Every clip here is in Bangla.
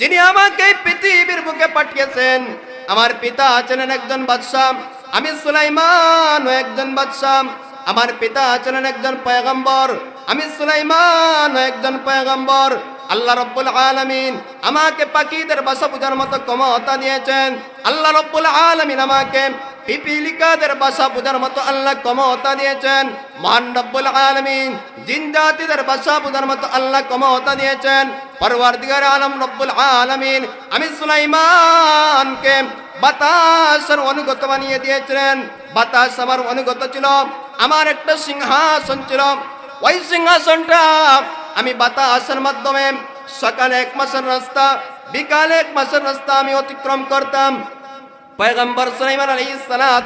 যিনি আমাকে পৃথিবীর পাঠিয়েছেন, আমার পিতা ছিলেন একজন বাদশাহ, আমি সুলাইমান একজন বাদশাহ, আমার পিতা ছিলেন একজন পয়গম্বর, আমি সুলাইমান একজন পয়গম্বর। আল্লাহ রব্বুল আলামিন আমাকে পাখিদের বাসা পূজার মতো ক্ষমতা দিয়েছেন। আল্লাহ রব্বুল আলামিন আমাকে পিপিলিকাদের বাসা পূজার মতো আল্লাহ ক্ষমতা দিয়েছেন। মহান রব্বুল আলামিন জিন জাতিদের বাসা পূজার মতো আল্লাহ ক্ষমতা দিয়েছেন। পরওয়ারদিগার আলম রব্বুল আলামিন আমি সুলাইমানকে বাতাসের অনুগত বানিয়ে দিয়েছিলেন। বাতাস আমার অনুগত ছিল, আমার একটা সিংহাসন ছিল। ওই সিংহাসনটা আমি বাতাসের মাধ্যমে সকালে এক মাসের রাস্তা, বিকালে এক মাসের রাস্তা আমি অতিক্রম করতাম। পয়গম্বর সুলাইমান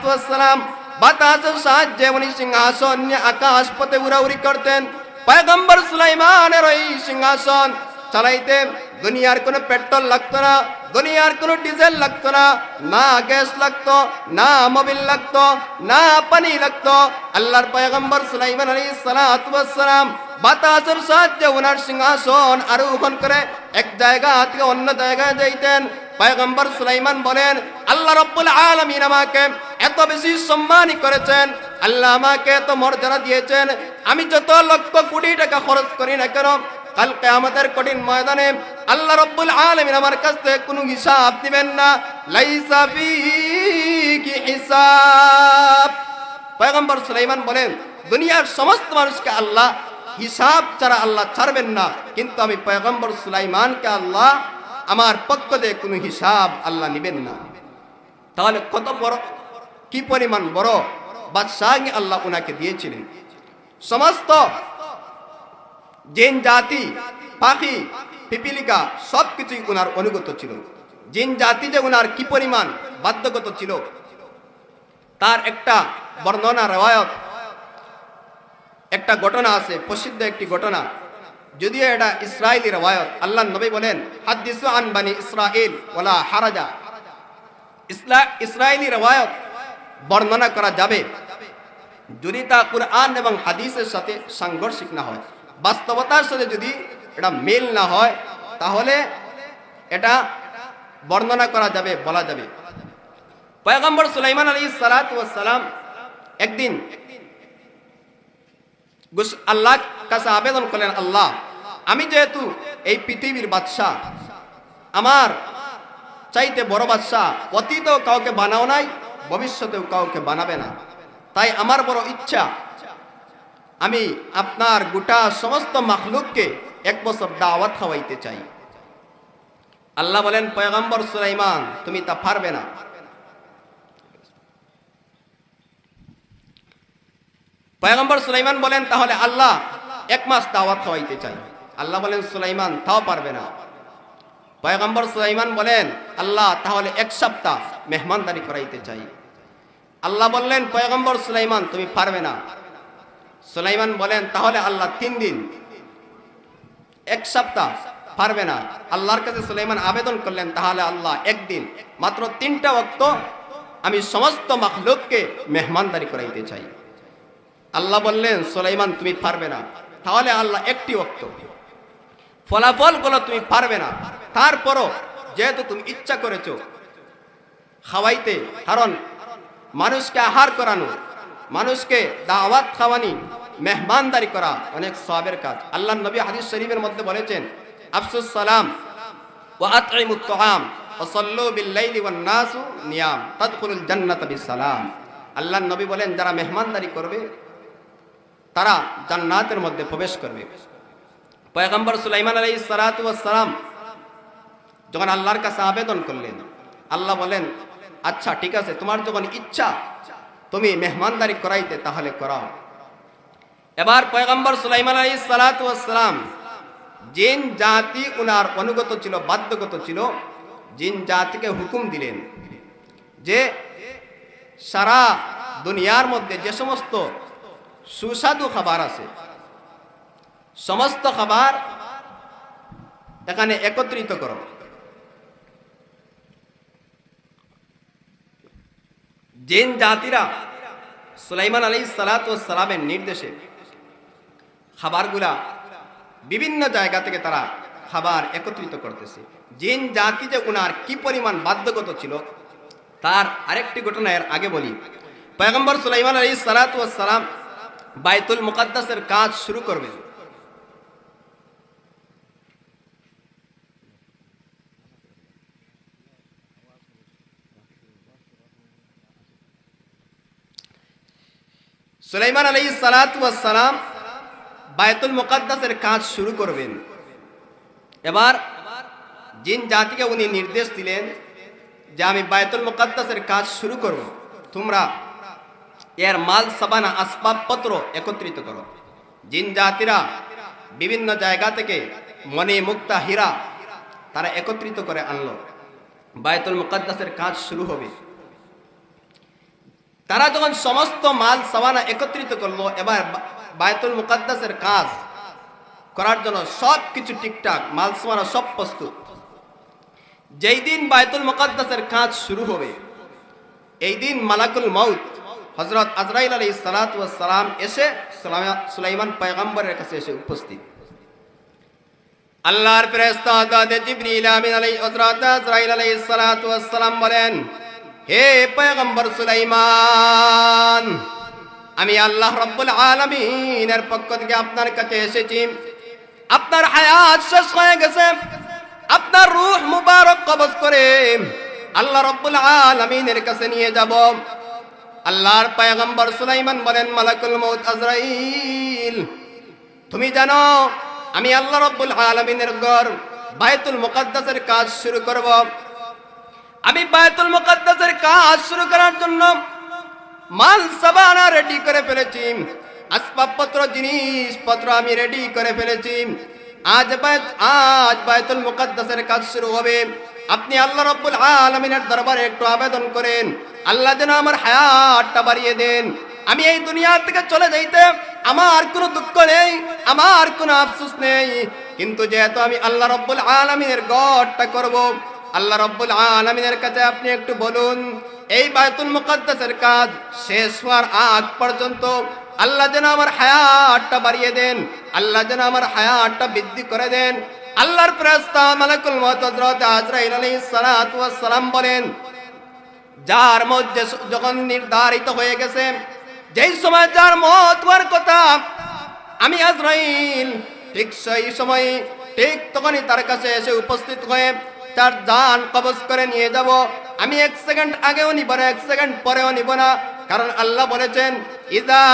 ওয়াস সালাম বাতাসের সাহায্যে উনি সিংহাসন নিয়ে আকাশ পথে উড়াউড়ি করতেন। পয়গম্বর সুলাইমানের ওই সিংহাসন চালাইতে দুনিয়ার কোনো পেট্রোল লাগতো না, দুনিয়ার কোনো ডিজেল লাগতো না না গ্যাস লাগতো, না মোবিল লাগতো, না পানি লাগতো। আল্লাহর পয়গম্বর সুলাইমান ওয়াস সালাম বাতাসের সাহায্যে ওনার সিংহাসন আরোহণ করে এক জায়গা থেকে অন্য জায়গায় যাইতেন। পয়গম্বর সুলাইমান বলেন, আল্লাহ রব্বুল আলামিন আমাকে এত বেশি সম্মানই করেছেন। আল্লাহ আমাকে এত মর্যাদা দিয়েছেন। আমি যত লক্ষ কোটি টাকা খরচ করি না কেন, কাল কিয়ামতের কঠিন ময়দানে আল্লাহ রব্বুল আলামিন আমার কাছ থেকে কোনো হিসাব দিবেন না। লাইসা ফিকি হিসাব। পয়গম্বর সুলাইমান বলেন, দুনিয়ার সমস্ত মানুষকে আল্লাহ হিসাব ছাড়া আল্লাহ ছাড়বেন না। কিন্তু আমি পয়গম্বর সুলাইমানকে আল্লাহ আমার পক্ষ থেকে কোনো হিসাব আল্লাহ নেবেন না। তাহলে কত বড়? কি পরিমাণ বড়? বাদশাহ আল্লাহ ওনাকে দিয়েছিলেন। সমস্ত জিন জাতি, পাখি, পিপিলিকা সব কিছুই ওনার অনুগত ছিল। জিন জাতি যে ওনার কি পরিমাণ বাধ্যগত ছিল, তার একটা বর্ণনা, রেওয়ায়ত, একটা ঘটনা আছে, প্রসিদ্ধ একটি ঘটনা। যদিও এটা ইসরায়েলি রেওয়ায়ত আল্লাহ নবী বলেন, হাদিসু আন বানি ইসরাইল ওয়ালা হারাজা। ইসলা ইসরায়েলি রেওয়ায়ত বর্ণনা করা যাবে যদি তা কুরআন এবং হাদিসের সাথে সাংঘর্ষিক না হয়। বাস্তবতার সাথে যদি এটা মেল না হয়, তাহলে এটা বর্ণনা করা যাবে, বলা যাবে। পয়গম্বর সুলাইমান আলী সালাম একদিন আল্লাহ কাছে আবেদন করলেন, আল্লাহ, আমি যেহেতু এই পৃথিবীর বাদশাহ, আমার চাইতে বড় বাদশাহ, অতীতেও কাউকে বানাও নাই, ভবিষ্যতেও কাউকে বানাবে না। তাই আমার বড় ইচ্ছা, আমি আপনার গোটা সমস্ত মাখলুককে এক বছর দাওয়াত খাওয়াইতে চাই। আল্লাহ বলেন, পয়গম্বর সুলাইমান, তুমি তা পারবে না। পয়গম্বর সুলাইমান বলেন, তাহলে আল্লাহ এক মাস দাওয়াত খাওয়াইতে চাই। আল্লাহ বলেন, সুলাইমান, তাও পারবে না। পয়গম্বর সুলাইমান বলেন, আল্লাহ, তাহলে এক সপ্তাহ মেহমানদারি করাইতে চাই। আল্লাহ বললেন, পয়গম্বর সুলাইমান, তুমি পারবে না। সুলাইমান বলেন, তাহলে আল্লাহ তিন দিন, এক সপ্তাহ পারবে না। আল্লাহর কাছে সুলাইমান আবেদন করলেন, তাহলে আল্লাহ একদিন, মাত্র তিনটা অক্ত আমি সমস্ত মাখলুককে মেহমানদারি করাইতে চাই। আল্লাহ বললেন, সুলাইমান, তুমি পারবে না। তাহলে আল্লাহ একটি অক্ত ফলাফলগুলো তুমি পারবে না। তারপরও যেহেতু তুমি ইচ্ছা করেছ খাওয়াইতে, কারণ মানুষকে আহার করানো, মানুষকে দাওয়াত খাওয়ানি, মেহমানদারি করা অনেক সবের কাজ। আল্লাহ নবী হাদিস শরীফের মধ্যে বলেছেন, আফসুস সালাম আল্লাহ নবী বলেন, যারা মেহমানদারি করবে তারা জান্নাতের মধ্যে প্রবেশ করবে। পয়গম্বর সুলাইমান আলাইহিস সালাতু ওয়াস সালাম যখন আল্লাহর কাছে আবেদন করলেন, আল্লাহ বলেন আচ্ছা ঠিক আছে, তোমার যখন ইচ্ছা, তুমি মেহমানদারি করাইতে তাহলে করাও। এবার পয়গম্বর সুলাইমান আলী সালাম জিন জাতি উনার অনুগত ছিল, বাধ্যগত ছিল, জিন জাতিকে হুকুম দিলেন যে সারা দুনিয়ার মধ্যে যে সমস্ত সুস্বাদু খাবার আছে। সমস্ত খাবার এখানে একত্রিত করো। জিন জাতিরা সুলাইমান আলী সালামের নির্দেশে খাবারগুলা বিভিন্ন জায়গা থেকে তারা খাবার একত্রিত করতেছে। জিন জাতি যে উনার কি পরিমাণ বাধ্যগত ছিল, তার আরেকটি ঘটনা এর আগে বলি। পয়গম্বর সুলাইমান আলী সালাম বাইতুল মুকাদ্দাসের কাজ শুরু করবেন সুলাইমান আলী সালাম বায়তুল মুকাদ্দাসের কাজ শুরু করবেন। এবার জিন জাতিকে উনি নির্দেশ দিলেন যে আমি বায়তুল মুকাদ্দাসের কাজ শুরু করব। তোমরা এর মাল, সাবানা আসবাবপত্র একত্রিত করো। জিন জাতিরা বিভিন্ন জায়গা থেকে মনে মুক্তা হীরা তারা একত্রিত করে আনলো। বায়তুল মুকাদ্দাসের কাজ শুরু হবে। তারা যখন সমস্ত মাল, সাবানা একত্রিত করল, এবার বায়তুল মুকাদ্দাসের কাজ করার জন্য সব কিছু ঠিকঠাক, মাল সামানা সব প্রস্তুত। যেই দিন বায়তুল মুকাদ্দাসের কাজ শুরু হবে, এই দিন মালাকুল মৌত হজরত আজরাইল আলী সালাম এসে সুলাইমান পয়গম্বরের কাছে এসে উপস্থিত। আল্লাহর ফেরেশতা জিবরিল আমিন আলাইহি হযরত আজরাইল আলাইহিস সালাতু বলেন, হে পয়গম্বর সুলাইমান, আমি আল্লাহ রাব্বুল আলামিনের পক্ষ থেকে আপনার কাছে এসেছি। আপনার হায়াত শেষ হয়ে গেছে। আপনার রূহ মুবারক কবজ করে আল্লাহ রাব্বুল আলামিনের কাছে নিয়ে যাব। আল্লাহর পয়গম্বর সুলাইমান বলেন, মালাকুল মউত আজরাইল। তুমি জানো, আমি আল্লাহ রব্বুল আলমিনের ঘর বায়তুল মুকাদ্দাসের কাজ শুরু করব। আমি বায়তুল মুকাদ্দাসের কাজ শুরু করার জন্য মাল, সাবানা রেডি করে ফেলেছি। আসবাবপত্র, জিনিসপত্র আমি রেডি করে ফেলেছি। আজ বায়ত আজ বায়তুল মুকাদ্দাসের কাজ শুরু হবে। আপনি আল্লাহ রব্বুল আলমিনের দরবারে একটু আবেদন করেন। আল্লাহ যেন আমার হায়াতটা বাড়িয়ে দেন। আমি এই দুনিয়া থেকে চলে যাইতে আমার কোনো দুঃখ নেই, আমার কোনো আফসোস নেই। কিন্তু যেহেতু আমি আল্লাহ রব্বুল আলমিনের গড়টা করব, আল্লাহ রব্বুল আলমিনের কাছে আপনি একটু বলুন, এই বায়তুল মুকাদ্দাসের কাজ শেষ হওয়ার আগ পর্যন্ত আল্লাহ যেন আমার হায়াতটা বাড়িয়ে দেন, আল্লাহ যেন আমার হায়াতটা বৃদ্ধি করে দেন। আল্লাহর ফেরেশতা মালাকুল মউত হযরত আজরাইল আলাইহিস সালাম বলেন যার মধ্যে যখন নির্ধারিত হয়ে গেছে, যেই সময় যার মত হওয়ার কথা, আমি আজরাইল, ঠিক সেই সময়, ঠিক তখনই তার কাছে এসে উপস্থিত হয়ে তার জান কবজ করে নিয়ে যাব। আমি এক সেকেন্ড আগেও নিব না, এক সেকেন্ড পরেও নিব না, কারণ আল্লাহ বলেছেন, ইদা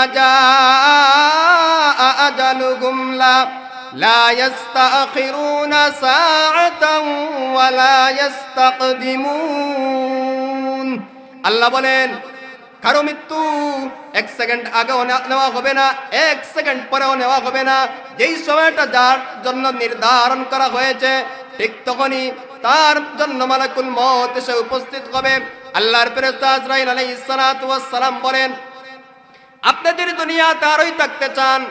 আজালু লা ইয়াস্তাখিরুনা সাআতান আল্লাহ বলেন, কারও মৃত্যু এক সেকেন্ড আগেও নেওয়া হবে না, এক সেকেন্ড পরেও নেওয়া হবে না। যেই সময়টা যার জন্য নির্ধারণ করা হয়েছে, ঠিক তখনই তার জন্য মালাকুল মত এসে উপস্থিত হবে। আল্লাহর ফেরেশতা আজরাইল ওয়াস সালাম বলেন আপনি যদি দুনিয়াতে আরোই থাকতে চান,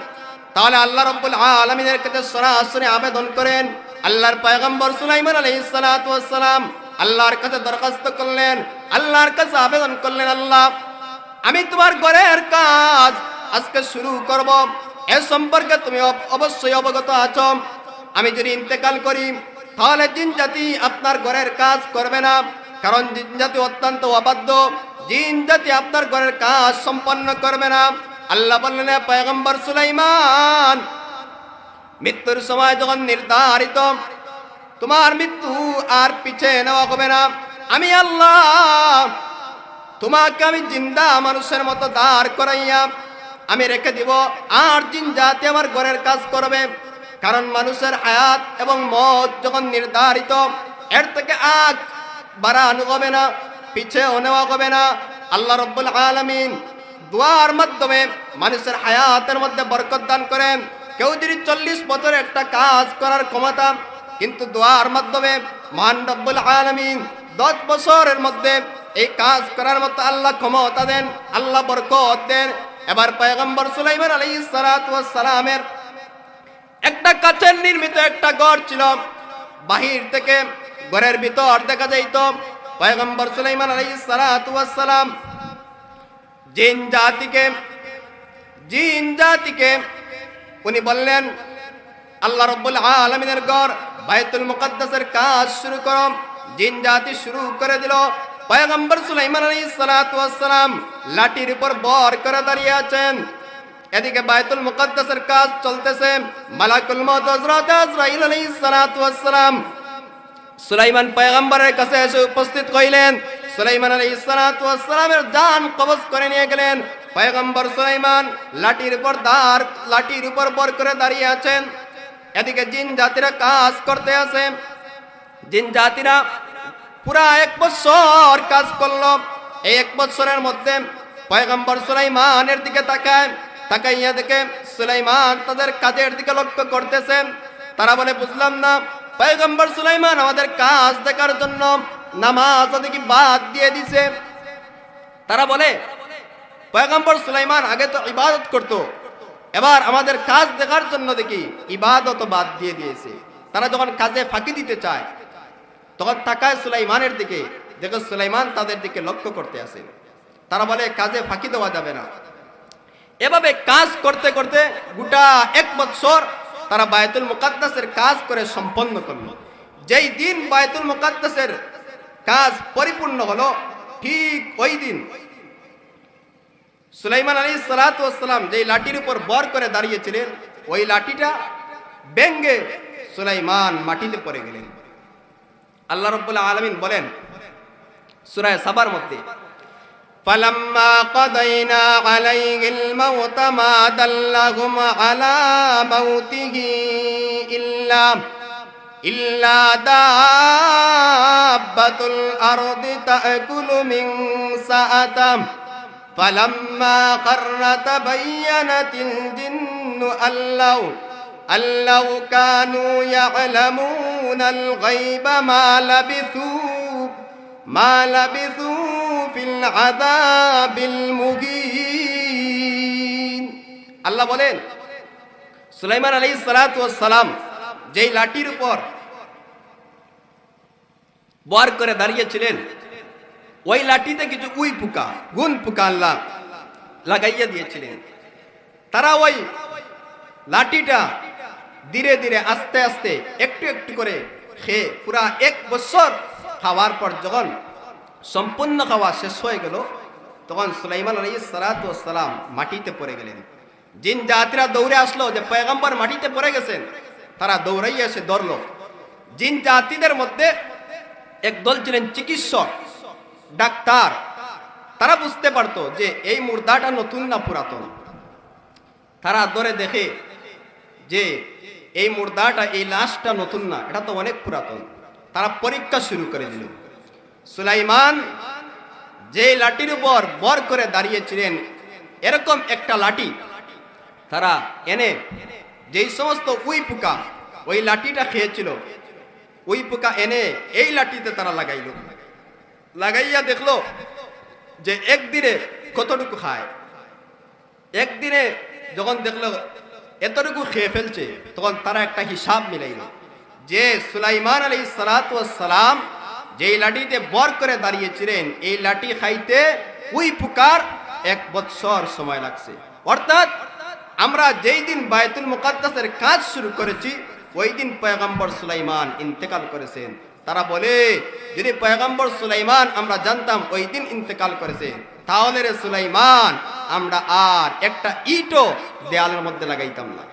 তাহলে আল্লাহ রব্বুল আলমিনের কাছে সরাসরি আবেদন করেন। আল্লাহর পয়গম্বর সুলাইমান সালাম আল্লাহর কাছে দরখাস্ত করলেন, আল্লাহর কাছে আবেদন করলেন, আল্লাহ, আমি তোমার ঘরের কাজ আজকে শুরু করব। এ সম্পর্কে তুমি অবশ্যই অবগত আছো। আমি যদি ইন্তেকাল করি, তাহলে জিন জাতি আপনার ঘরের কাজ করবে না, কারণ জিন জাতি অত্যন্ত অবাধ্য। জিন জাতি আপনার ঘরের কাজ সম্পন্ন করবে না। আল্লাহ বললেন, "এ পয়গম্বর সুলাইমান, মৃত্যুর সময় যখন নির্ধারিত তোমার মৃত্যু আর পিছে নেওয়া হবে না। আমি আল্লাহ, তোমাকে আমি জিন্দা মানুষের মতো দাঁড় করাইয়া আমি রেখে দিব। আর জিন জাতি আমার ঘরের কাজ করবে। কারণ মানুষের হায়াত এবং মত যখন নির্ধারিত, এর থেকে আগ বাড়ানো হবে না, পিছেও নেওয়া হবে না। আল্লাহ রব্বুল আলমিন দোয়ার মাধ্যমে মানুষের হায়াতের মধ্যে বরকত দান করেন। কেউ যদি চল্লিশ বছর একটা কাজ করার ক্ষমতা কিন্তু দোয়ার মাধ্যমে মহান রব্বুল আলমিন দশ বছরের মধ্যে এই কাজ করার মতো আল্লাহ ক্ষমতা দেন, আল্লাহ বরকত দেন। এবার পয়গম্বর সুলাইমান আলী সালামের একটা কাঠের নির্মিত একটা ঘর ছিল, বাহির থেকে ঘরের ভিতর দেখা যাইত। পয়গম্বর সুলাইমান আলী সালাম জিন জাতিকে জিন জাতিকে উনি বললেন, আল্লাহ রব্বুল আলমিনের গড় বাইতুল মুকদ্দাসের কাজ শুরু করো, জিন জাতি শুরু করে দিল। পয়গম্বর সুলাইমান ওয়াস সালাম লাঠির উপর বর করে দাঁড়িয়ে আছেন। এদিকে বাইতুল মুকদ্দাসের কাজ চলতেছে। মালাকুল মউত হযরত আজরাইল ওয়াস সালাম সুলাইমান পয়গম্বরের কাছে এসে উপস্থিত হইলেন। সুলাইমান ওয়াস সালামের জান কবজ করে নিয়ে গেলেন। পয়গম্বর সুলাইমান লাঠির উপর দাঁড়, লাঠির উপর বর করে দাঁড়িয়ে আছেন। এদিকে জিন জাতিরা কাজ করতে আছে জিন জাতিরা পুরা এক বছর কাজ করল। এই এক বছরের মধ্যে পয়গম্বর সুলাইমানের দিকে তাকায়, তাকাইয়া দেখে সুলাইমান তাদের কাজের দিকে লক্ষ্য করতেছে। তারা বলে, বুঝলাম না, পয়গম্বর সুলাইমান আমাদের কাজ দেখার জন্য নামাজ কি বাদ দিয়ে দিছে। তারা বলে, পয়গম্বর সুলাইমান আগে তো ইবাদত করত এবার আমাদের কাজ দেখার জন্য দেখি ইবাদত বাদ দিয়ে দিয়েছে। তারা যখন কাজে ফাঁকি দিতে চায়, তখন তাকায় সুলাইমানের দিকে, দেখো সুলাইমান তাদের দিকে লক্ষ্য করতে আসে। তারা বলে, কাজে ফাঁকি দেওয়া যাবে না। এভাবে কাজ করতে করতে গোটা এক বছর তারা বায়তুল মুকাদ্দাসের কাজ করে সম্পন্ন করল। যেই দিন বায়তুল মুকাদ্দাসের কাজ পরিপূর্ণ হলো, ঠিক ওই দিন সুলাইমান আলী সালাতাম যেই লাঠির উপর বর করে দাঁড়িয়েছিলেন ওই লাঠিটা ব্যঙ্গে সুলাইমান মাটিতে পড়ে গেলেন আল্লাহ রব্বুল্লাহ আলমিন বলেন সুরায় সাবার মধ্যে فلما قضينا عليه الموت ما دلهم على موته إلا إلا دابة الأرض تأكل من سأته فلما قر تبينت الجن أن لو أن لو كانوا يعلمون الغيب ما لبثوا ما لبثوا في العذاب المهين আল্লাহ বলেন সুলাইমান আলী সালাম যেই লাঠির উপর বর করে দাঁড়িয়েছিলেন ওই লাঠিতে কিছু উই পোকা গুন পোকা আল্লাহ লাগাইয়া দিয়েছিলেন। তারা ওই লাঠিটা ধীরে ধীরে আস্তে আস্তে একটু একটু করে খেয়ে পুরা এক বছর খাওয়ার পর যখন সম্পূর্ণ খাওয়া শেষ হয়ে গেল, তখন সুলাইমান আলী সালাম মাটিতে পড়ে গেলেন। জিন জাতিরা দৌড়ে আসলো যে পয়গম্বর মাটিতে পড়ে গেছেন, তারা দৌড়াইয়া এসে ধরলো। জিন জাতিদের মধ্যে এক দল ছিলেন চিকিৎসক। ডাক্তার, তারা বুঝতে পারতো যে এই মুর্দাটা নতুন না পুরাতন। তারা ধরে দেখে যে এই মুর্দাটা, এই লাশটা নতুন না, এটা তো অনেক পুরাতন। তারা পরীক্ষা শুরু করে দিল। সুলাইমান যে লাঠির উপর বর করে দাঁড়িয়েছিলেন, এরকম একটা লাঠি তারা এনে যেই সমস্ত উই পোকা, ওই লাঠিটা খেয়েছিল। ওই পোকা এনে এই লাঠিতে তারা লাগাইল। লাগাইয়া দেখল যে একদিনে কতটুকু খায়। একদিনে যখন দেখল এতটুকু খেয়ে ফেলছে, তখন তারা একটা হিসাব মিলাইল যে সুলাইমান আলী সালাম যেই লাঠিতে বর করে দাঁড়িয়েছিলেন, এই লাঠি খাইতে উই পুকার এক বৎসর সময় লাগছে। অর্থাৎ আমরা যেই দিন বায়তুল মুকাদ্দাসের কাজ শুরু করেছি, ওই দিন পয়গম্বর সুলাইমান ইন্তেকাল করেছেন। তারা বলে, যদি পয়গম্বর সুলাইমান আমরা জানতাম ওই দিন ইন্তেকাল করেছে, তাহলে রে সুলাইমান, আমরা আর একটা ইটও দেয়ালের মধ্যে লাগাইতাম না।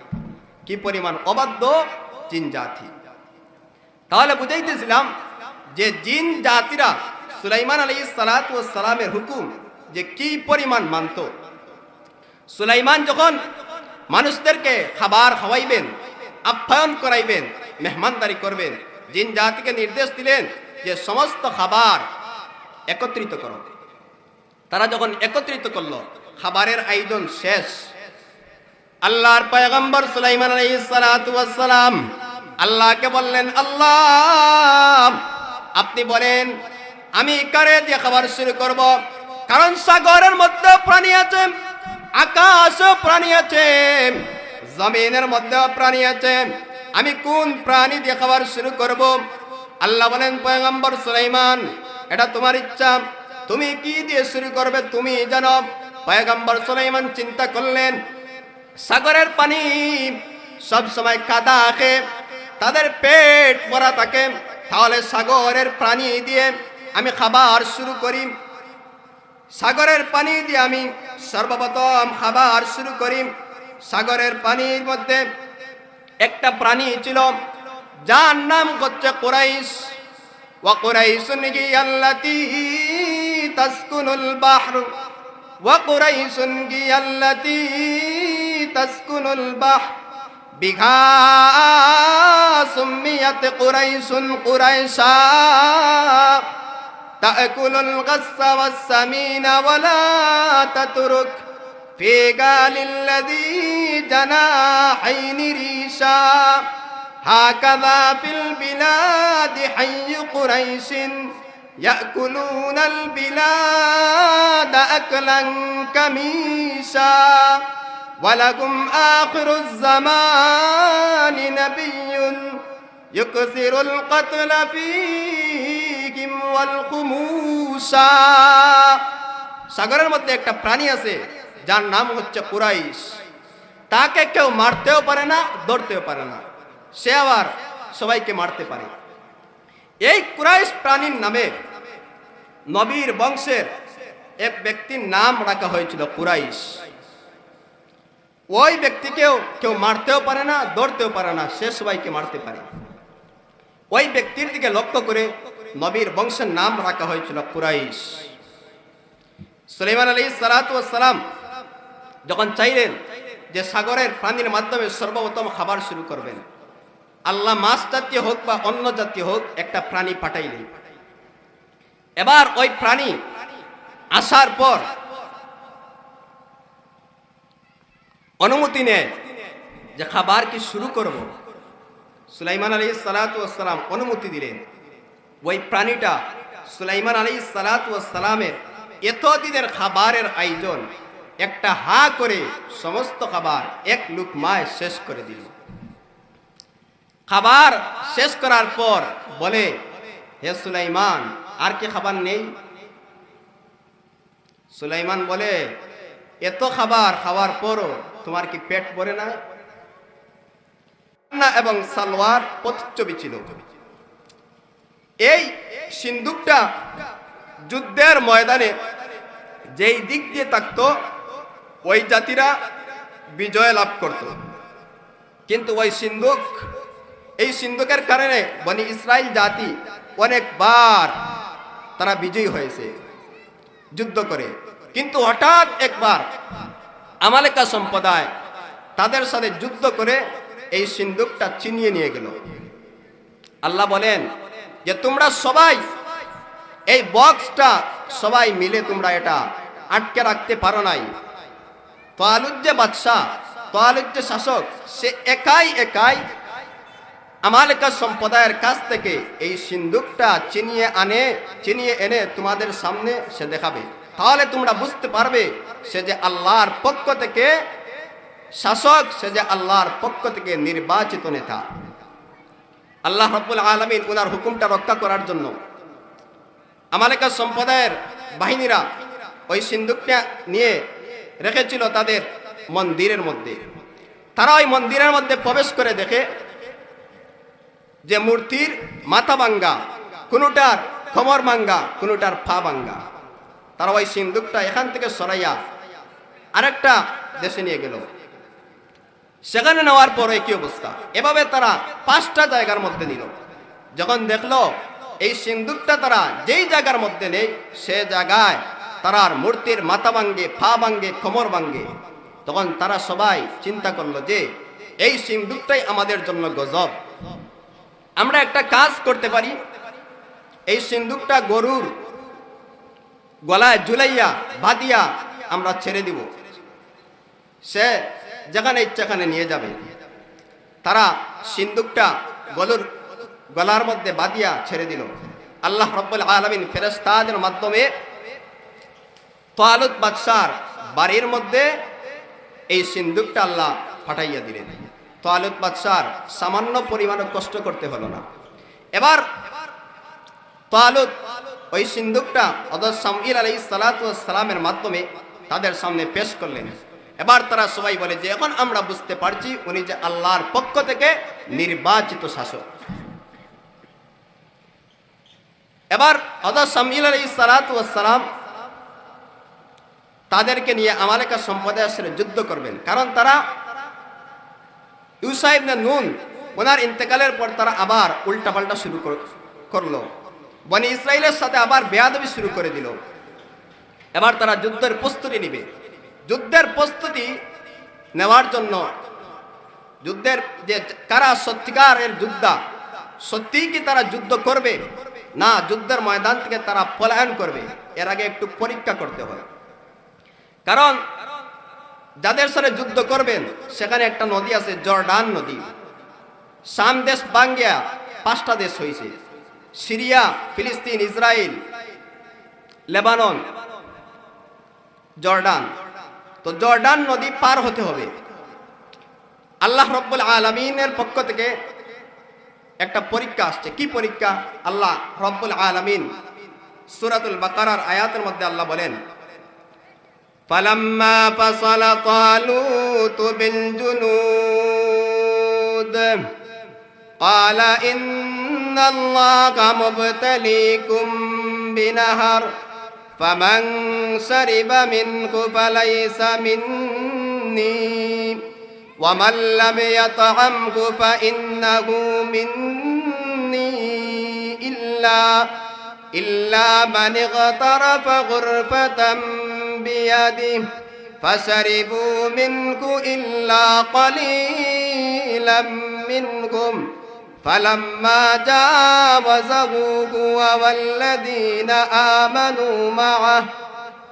কি পরিমাণ অবাধ্য জিন জাতি। তাহলে বুঝাইতেছিলাম যে জিন জাতিরা সুলাইমান আলী সালাত ও সালামের হুকুম যে কি পরিমাণ মানত। সুলাইমান যখন মানুষদেরকে খাবার খাওয়াইবেন, আপ্যায়ন করাইবেন, মেহমানদারি করবেন জিন জাতিকে নির্দেশ দিলেন যে সমস্ত খাবার একত্রিত করো। তারা যখন একত্রিত করল, খাবারের আয়োজন শেষ। আল্লাহর পয়গম্বর সুলাইমান সালাম আল্লাহকে বললেন, আল্লাহ, আপনি বলেন, আমি কারে দিয়ে খাবার শুরু করব? কারণ সাগরের মধ্যে প্রাণী আছে আকাশ প্রাণী আছে, জমিনের মধ্যে প্রাণী আছে আমি কোন প্রাণী দিয়ে খাবার শুরু করব? আল্লাহ বলেন, পয়গম্বর সুলাইমান, এটা তোমার ইচ্ছা। তুমি কি দিয়ে শুরু করবে তুমি জানো? পয়গম্বর সুলাইমান চিন্তা করলেন, সাগরের পানি সব সময় কাদা আঁকে, তাদের পেট ভরা থাকে। তাহলে সাগরের প্রাণী দিয়ে আমি খাবার শুরু করি। সাগরের পানি দিয়ে আমি সর্বপ্রথম খাবার শুরু করি। সাগরের পানির মধ্যে একটা প্রাণী ছিল যার নাম হচ্ছে কোরাইশ وقريش هي التي تسكن البحر وقريش هي التي تسكن البحر بها سميت قريش قريشا تأكل الغص والسمين ولا تترك في قال الذي جناحين ريشا هكذا في البلاد حي قريش يأكلون البلاد أكلا كميشا ولكم آخر الزمان نبي يكثر القتل فيهم والخموسا সাগরের মধ্যে একটা প্রাণী আছে যার নাম হচ্ছে কুরাইশ। তাকে কেউ মারতেও পারে না, ধরতেও পারে না। সে আবার সবাইকে মারতে পারে। এই কুরাইশ প্রাণীর নামে নবীর বংশের এক ব্যক্তির নাম রাখা হয়েছিল কুরাইশ। ওই ব্যক্তিকেও কেউ মারতেও পারে না, ধরতেও পারে না, সে সবাইকে মারতে পারে। ওই ব্যক্তির দিকে লক্ষ্য করে নবীর বংশের নাম রাখা হয়েছিল কুরাইশ। সুলেমান আলী সালাম যখন চাইলেন যে সাগরের প্রাণীর মাধ্যমে সর্বপ্রথম খাবার শুরু করবেন, আল্লাহ মাছ জাতীয় হোক বা অন্য জাতীয় হোক, একটা প্রাণী পাঠাইলেন। এবার ওই প্রাণী আসার পর অনুমতি নেয় যে খাবার কি শুরু করব। সুলাইমান আলী সালাতাম অনুমতি দিলেন। ওই প্রাণীটা সুলাইমান আলী সালাতামের এতদিনের খাবারের আয়োজন একটা হা করে সমস্ত খাবার এক লুকমায় শেষ করে দিল। খাবার শেষ করার পর বলে, হে সুলাইমান, আর কি খাবার নেই? সুলাইমান বলে, এত খাবার খাওয়ার পরও তোমার কি পেট ভরে না? এবং সালোয়ার প্রতিচ্ছবি ছিল। এই সিন্দুকটা যুদ্ধের ময়দানে যেই দিক দিয়ে থাকতো ওই জাতিরা বিজয় লাভ করত। কিন্তু ওই সিন্ধুক, এই সিন্ধুকের কারণে বনি ইসরায়েল জাতি অনেকবার তারা বিজয়ী হয়েছে, যুদ্ধ করে। কিন্তু হঠাৎ একবার আমালেকা সম্প্রদায় তাদের সাথে যুদ্ধ করে এই সিন্ধুকটা চিনিয়ে নিয়ে গেল। আল্লাহ বলেন যে, তোমরা সবাই এই বক্সটা সবাই মিলে তোমরা এটা আটকে রাখতে পারো নাই। তোয়ালুজ্জে বাদশাহ, তোয়ালুজ্জে শাসক, সে একাই একাই আমালেকা সম্প্রদায়ের কাছ থেকে এই সিন্ধুকটা চিনিয়ে আনে চিনিয়ে এনে তোমাদের সামনে সে দেখাবে। তাহলে তোমরা বুঝতে পারবে সে যে আল্লাহর পক্ষ থেকে শাসক, সে যে আল্লাহর পক্ষ থেকে নির্বাচিত নেতা। আল্লাহ রব্বুল আলমিন ওনার হুকুমটা রক্ষা করার জন্য আমালেকা সম্প্রদায়ের বাহিনীরা ওই সিন্ধুকটা নিয়ে রেখেছিল তাদের মন্দিরের মধ্যে। তারা ওই মন্দিরের মধ্যে প্রবেশ করে দেখে যে মূর্তির মাথা ভাঙ্গা, কোনোটার খমর ভাঙ্গা, কোনোটার ফা ভাঙ্গা। তারা ওই সিন্দুকটা এখান থেকে সরাইয়া আরেকটা দেশে নিয়ে গেল। সেখানে নেওয়ার পর কি অবস্থা? এভাবে তারা পাঁচটা জায়গার মধ্যে নিল। যখন দেখল, এই সিন্দুকটা তারা যেই জায়গার মধ্যে নেই, সে জায়গায় তারার মূর্তির মাথা ভাঙ্গে ফা ভাঙ্গে, কোমর ভাঙ্গে। তখন তারা সবাই চিন্তা করল যে, এই সিন্দুকটাই আমাদের জন্য গজব। আমরা একটা কাজ করতে পারি। এই সিন্দুকটা গরুর গলায় ঝুলাইয়া বাদিয়া আমরা ছেড়ে দিব। সে যেখানে ইচ্ছাখানে নিয়ে যাবে। তারা সিন্দুকটা গলুর গলার মধ্যে বাদিয়া ছেড়ে দিল। আল্লাহ রব্বুল আলমিন ফেরেস্তাদের মাধ্যমে তোয়ালুত বাদশার বাড়ির মধ্যে এই সিন্দুকটা আল্লাহ পাঠাইয়া দিলেন। তোয়ালুত বাদশার সামান্য পরিমাণে কষ্ট করতে হলো না। এবার তোয়ালুত ওই সিন্দুকটা অদর সামিল আলাই সালাতামের মাধ্যমে তাদের সামনে পেশ করলেন। এবার তারা সবাই বলে যে, এখন আমরা বুঝতে পারছি উনি যে আল্লাহর পক্ষ থেকে নির্বাচিত শাসক। এবার হজরত সামিল আলী সালাম তাদেরকে নিয়ে আমালেকা সম্প্রদায়ের সাথে যুদ্ধ করবেন। কারণ তারা ইউসাইব না নুন, ওনার ইন্তেকালের পর তারা আবার উল্টাপাল্টা শুরু কর- করল। বনি ইসরায়েলের সাথে আবার বেয়াদবি শুরু করে দিল। এবার তারা যুদ্ধের প্রস্তুতি নিবে। যুদ্ধের প্রস্তুতি নেওয়ার জন্য যুদ্ধের যে কারা সত্যিকারের যোদ্ধা, সত্যিই কি তারা যুদ্ধ করবে? না, যুদ্ধের ময়দান থেকে তারা পলায়ন করবে। এর আগে একটু পরীক্ষা করতে হয়। কারণ যাদের সাথে যুদ্ধ করবেন, সেখানে একটা নদী আছে, জর্ডান নদী। শাম দেশ বাঙ্গিয়া পাঁচটা দেশ হয়েছে সিরিয়া, ফিলিস্তিন ইসরায়েল লেবানন, জর্ডান। তো জর্ডান নদী পার হতে হবে। আল্লাহ রব্বুল আলমিনের পক্ষ থেকে একটা পরীক্ষা আসছে। কি পরীক্ষা? আল্লাহ রব্বুল আলমিন সুরাতুল বাকারার আয়াতের মধ্যে আল্লাহ বলেন فلما فصل طالوت بالجنود قال إن الله مبتليكم بنهر فمن شرب منه فليس مني ومن لم يطعمه فإنه مني إلا إلا من اغترف غرفة بيده فشربوا منه إلا قليلا منهم فلما جاوزه هو والذين آمنوا معه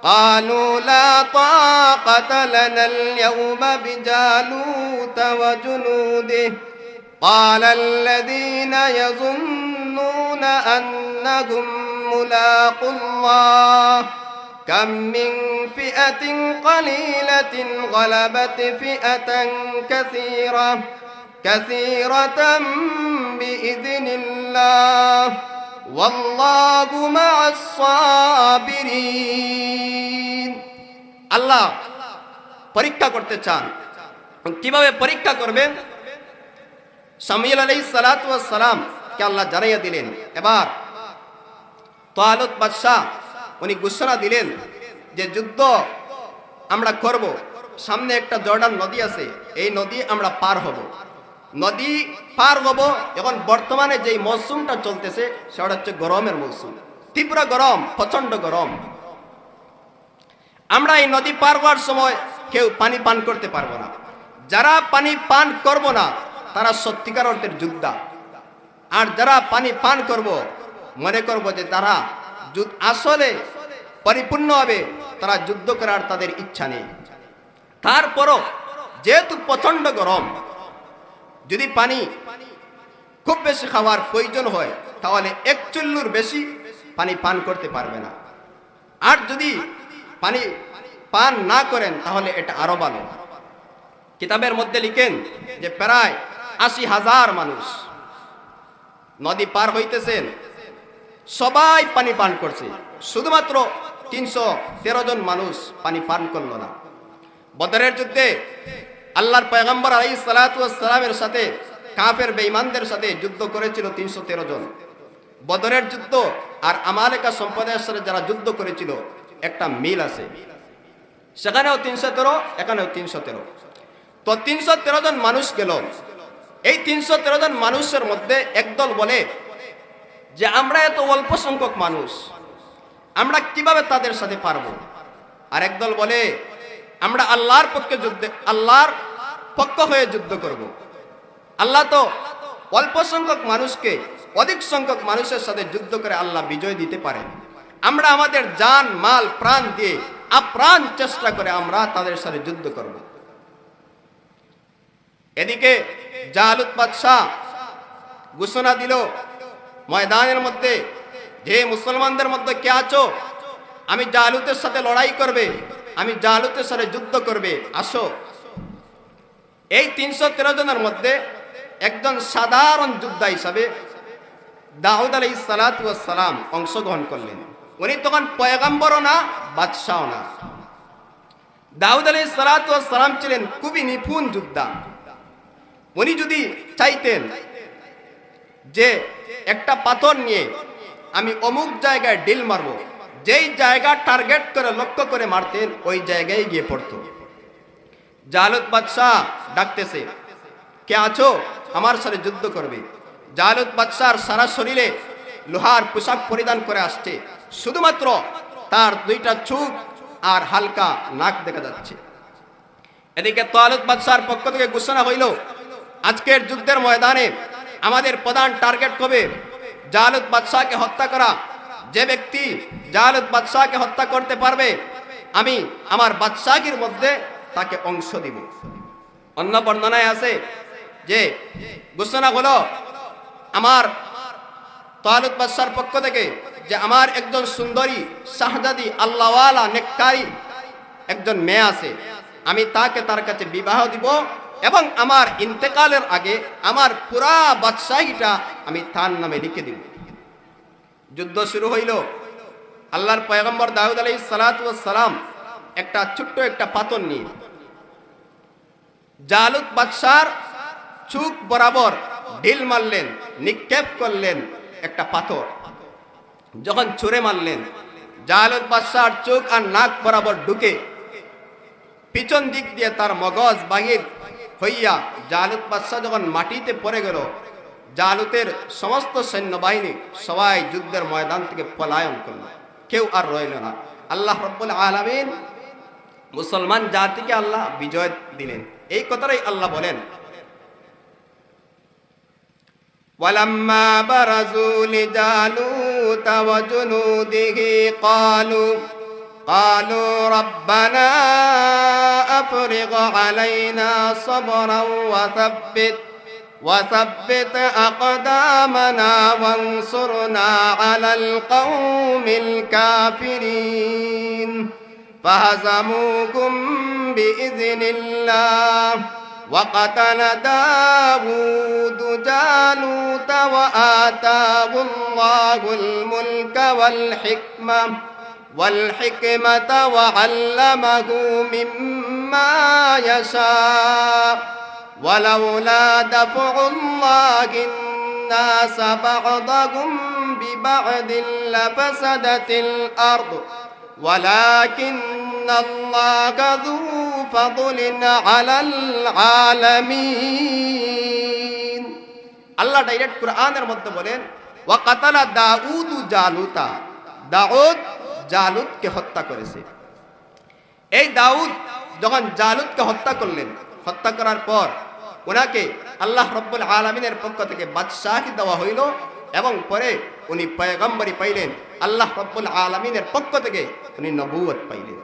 قالوا لا طاقة لنا اليوم بجالوت وجنوده قال الذين يظنون أنهم ملاقوا الله كم من فئة قليلة غلبت فئة كثيرة كثيرة بإذن الله والله مع الصابرين আল্লাহ পরীক্ষা করতে চান কিভাবে পরীক্ষা করবেন সামিল আলাই সালাম কে আল্লাহ জানাইয়া দিলেন এবার তোয়ালত বাদশাহ উনি ঘোষণা দিলেন যে যুদ্ধ আমরা করব। সামনে একটা জর্ডান নদী আছে, এই নদী আমরা পার হব। নদী পার হব, এখন বর্তমানে যেই মৌসুমটা চলতেছে, সেটা হচ্ছে গরমের মৌসুম। তীব্র গরম প্রচণ্ড গরম। আমরা এই নদী পার হওয়ার সময় কেউ পানি পান করতে পারব না। যারা পানি পান করব না, তারা সত্যিকার অর্থের যোদ্ধা। আর যারা পানি পান করব, মনে করব যে তারা আসলে পরিপূর্ণ হবে, তারা যুদ্ধ করার তাদের ইচ্ছা নেই। তারপরও যেহেতু প্রচণ্ড গরম, যদি পানি খুব বেশি খাওয়ার প্রয়োজন হয়, তাহলে এক চুল্লুর বেশি পানি পান করতে পারবে না। আর যদি পানি পান না করেন, তাহলে এটা আরও ভালো। কিতাবের মধ্যে লিখেন যে প্রায় আশি হাজার মানুষ নদী পার হইতেছেন সবাই পানি পান করছে। শুধুমাত্র তিনশো তেরো জন মানুষ পানি পান করল না। বদরের যুদ্ধে আল্লাহর পয়গম্বর আলাই সালাতামের সাথে কাফের বেঈমানদের সাথে যুদ্ধ করেছিল তিনশো তেরো জন। বদরের যুদ্ধ আর আমালেকা সম্প্রদায়ের সাথে যারা যুদ্ধ করেছিল, একটা মিল আছে। সেখানেও তিনশো তেরো, এখানেও তিনশো তেরো। তো তিনশো তেরো জন মানুষ গেল। এই তিনশো তেরো জন মানুষের মধ্যে একদল বলে যে আমরা এত অল্প সংখ্যক মানুষ, আমরা কীভাবে তাদের সাথে পারব? আর একদল বলে, আমরা আল্লাহর পক্ষে যুদ্ধ, আল্লাহর পক্ষ হয়ে যুদ্ধ করব। আল্লাহ তো অল্প সংখ্যক মানুষকে অধিক সংখ্যক মানুষের সাথে যুদ্ধ করে আল্লাহ বিজয় দিতে পারেন। আমরা আমাদের জান, মাল, প্রাণ দিয়ে আপ্রাণ চেষ্টা করে আমরা তাদের সাথে যুদ্ধ করব। এদিকে জাহালুত বাদশাহ ঘোষণা দিল ময়দানের মধ্যে, যে মুসলমানদের মধ্যে কে আছো? আমি জাহালুতের সাথে লড়াই করবে, আমি জাহালুতের সাথে যুদ্ধ করবে, আসো। এই তিনশো তেরো জনের মধ্যে একজন সাধারণ যোদ্ধা হিসাবে দাউদ আলাই সালাম অংশগ্রহণ করলেন। উনি তখন পয়গাম্বরও না বাদশাহ না। দাউদ আলী সালাম ছিলেন খুবই নিপুণ যোদ্ধা। উনি যদি চাইতেন যে একটা পাথর নিয়ে আমি অমুক জায়গায় ডিল মারব। যেই জায়গা টার্গেট করে, লক্ষ্য করে মারতেন, ওই জায়গায় গিয়ে পড়তো। জালুত বাদশাহ ডাকতেছে, কে আছো? আমার সাথে যুদ্ধ করবে। জালুত বাদশার সারা শরীরে লোহার পোশাক পরিধান করে আসছে। শুধুমাত্র তার দুইটা চোখ আর হালকা নাক দেখা যাচ্ছে। এদিকে তোয়ালুত বাদশার পক্ষ থেকে ঘোষণা হইল, আজকের যুদ্ধের ময়দানে আমাদের প্রধান টার্গেট হবে জালুত বাদশাহকে হত্যা করা। যে ব্যক্তি জালুত বাদশাহকে হত্যা করতে পারবে, আমি আমার বাদশাহির মধ্যে তাকে অংশ দিব। অন্য বর্ণনায় আছে যে ঘোষণা হলো আমার তোয়ালুত বাদশার পক্ষ থেকে যে আমার একজন সুন্দরী শাহজাদি আল্লাহওয়ালা নেককারী একজন মেয়ে আছে, আমি তাকে তার কাছে বিবাহ দিব। এবং আমার ইন্তেকালের আগে আমার পুরা বাদশাহীটা আমি তার নামে লিখে দিব। যুদ্ধ শুরু হইল। আল্লাহর পয়গম্বর দাউদ আলাই সালাম একটা ছোট্ট একটা পাথর নিয়ে। জালুত বাদশার চুক বরাবর ঢিল মারলেন, নিক্ষেপ করলেন একটা পাথর। যখন ছুঁড়ে মারলেন জালুত বাদশার চোখ আর নাক বরাবর ঢুকে পিছন দিক দিয়ে তার মগজ, বাহির হইয়া জালুত বাদশাহ যখন মাটিতে পড়ে গেল জালুতের সমস্ত সৈন্যবাহিনী সবাই যুদ্ধের ময়দান থেকে পলায়ন করল কেউ আর রইল না আল্লাহ রব্বুল আলমিন মুসলমান জাতিকে আল্লাহ বিজয় দিলেন এই কথাটাই আল্লাহ বলেন ولما برزوا لجالوت وجنوده قالوا قالوا ربنا أفرغ علينا صبرا وثبت وثبت أقدامنا وانصرنا على القوم الكافرين. فهزموكم بإذن الله وقتل داود جالوت وآتاه الله الملك والحكمة. والحكمة وعلمه مما يشاء ولولا دفع الله الناس بعضهم ببعض لفسدت الأرض ولكن الله ذو فضل على العالمين আল্লাহ ডাইরেক্ট কোরআনের মধ্যে বলেন ওয়াকাতালা দাউদ জালুতা দাউদ জালুতকে হত্যা করেছে। এই দাউদ যখন জালুদকে হত্যা করলেন, হত্যা করার পর ওনাকে আল্লাহ রব্বুল আলমিনের পক্ষ থেকে বাদশাহি দেওয়া হইল এবং পরে উনি পয়গম্বরী পাইলেন, আল্লাহ রব্বুল আলমিনের পক্ষ থেকে উনি নবুয়ত পাইলেন।